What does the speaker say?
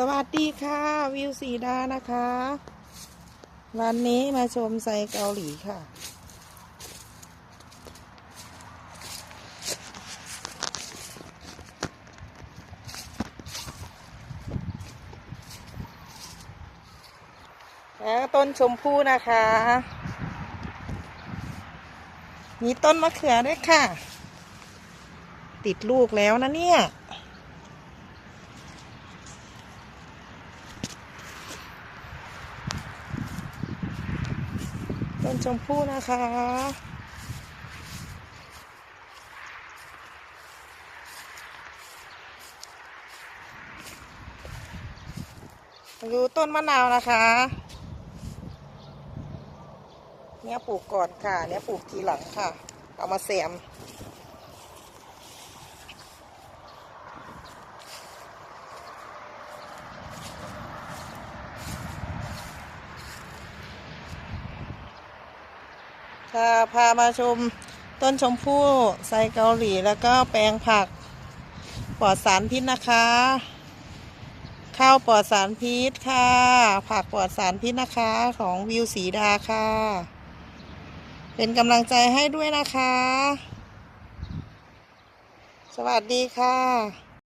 สวัสดีค่ะ วิวสีดานะคะ วันนี้มาชมไซเกาหลีค่ะ แล้วต้นชมพู่นะคะ มีต้นมะเขือด้วยค่ะ ติดลูกแล้วนะเนี่ย ต้นชมพู่นะคะ ดูต้นมะนาวนะคะเนี้ยปลูกก่อนค่ะเนี้ยปลูกทีหลังค่ะ เอามาเสียม ค่ะพามาชมต้นชมพู่ไซเกาหลีแล้วก็แปลงผักปลอดสารพิษนะคะ ข้าวปลอดสารพิษค่ะ ผักปลอดสารพิษนะคะของวิวสีดาค่ะ เป็นกำลังใจให้ด้วยนะคะ สวัสดีค่ะ